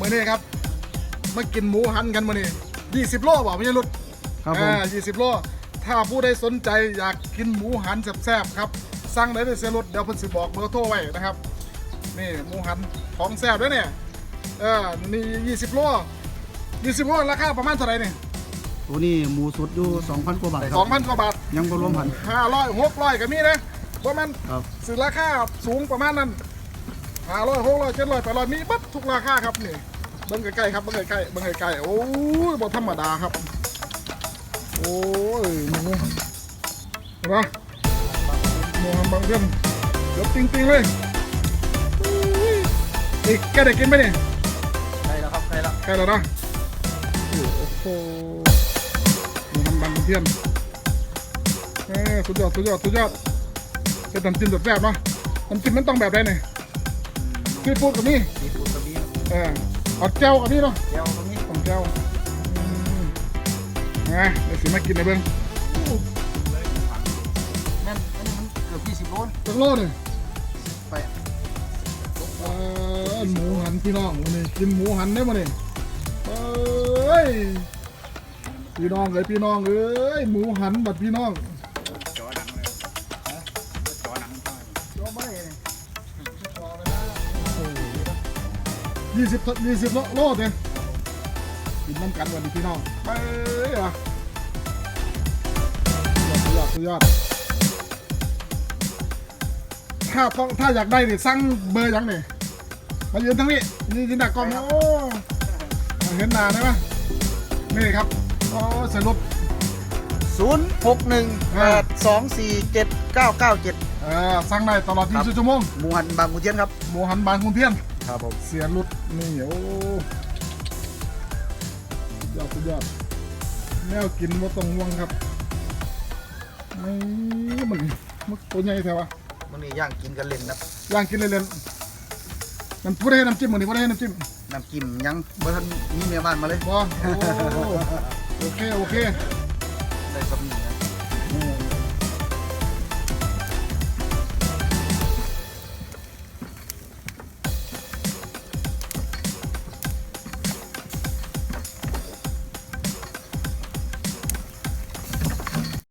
มื้อนี้ครับมากินหมูหันกันมื้อนี้20โลบ่พี่ยรุดครับผมอ่า20โลถ้าผู้ใดสนใจอยากกินหมูหันแซ่บๆครับสั่งได้ในเซรุดเดี๋ยวเพิ่นสิบอกเบอร์โทรไว้นะครับนี่หมูหันของแซ่บด้วยเนี่ยเออนี่20โล20โลราคาประมาณเท่าไหร่นี่ตัวนี้หมูสดอยู่2,000กว่าบาทครับ2,000กว่าบาทยังบ่รวมพันห้าร้อยหกร้อยก็มีนะเพราะมันครับสิราคาสูงประมาณนั้น ห้าร้อยหกร้อยเจ็ดร้อยแปดร้อยมีบัดทุกราคาครับนี่เบิ้งใกล้ๆครับเบิ้งใกล้ๆเบิ้งใกล้ๆโอ้ยบ่ธรรมดาครับ โอ้ยหมูเห็นะมูหันบางเพื่อนเดี๋ยวจริงๆเลยอีกแกได้กินไหมเนี่ยใช่แล้วครับใช่แล้วใกล้แล้วนะโอ้โหมูหันบางเพื่อนเออสุดยอดสุดยอดสุดยอดเป็นน้ำจิ้มแบบแซ่บเนาะน้ำจิ้มมันต้องแบบไหนเนี่ย ซีฟู้ดกับนี่มีปูตะบีเออเอาแจ่วกับนี่เนาะเจียวตรงนี้ของแจ่วอืมนะเดี๋ยวสิมากินในเบิ้งนั่นอันนี้มันเกือบ20โลนจักโลหนึ่งไปเออหมูหันพี่น้องวันนี้กินหมูหันได้มาเนี่ยเอ้ยพี่น้องเลยพี่น้องเอ้ยหมูหันบัดพี่น้อง ยี่สิบยี่สิบโลโลเต็มกินน้ำกันวันนี้พี่น้องไปอะสุดยอดสุดยอดถ้าต้องถ้าอยากได้เนี่ยสั่งเบอร์ยังเนี่ยมายืนทั้งนี้นี่จินดากล้องนะโอ้เห็นหน้าได้ไหมนี่ครับโอ้สรุป061 824 7997เออสั่งได้ตลอดครับ24 ชั่วโมงหมูหันบางกุเทียนครับหมูหันบางคุณเทียน ครับผมเสียรุดนี่โอ้สุดยอดสุดยอดแนวกินว่าต้องห่วงครับไม่มันมันตัวใหญ่แท้วะมันนี่ย่างกินกันเล่นนะย่างกินเล่นๆมันพูดได้น้ำจิ้มมันนี่พูดได้น้ำจิ้มน้ำจิ้มยังบ่ทันมีเมียบ้านมาเลยว้าโอ้โอเคโอเคได้สำนีนะ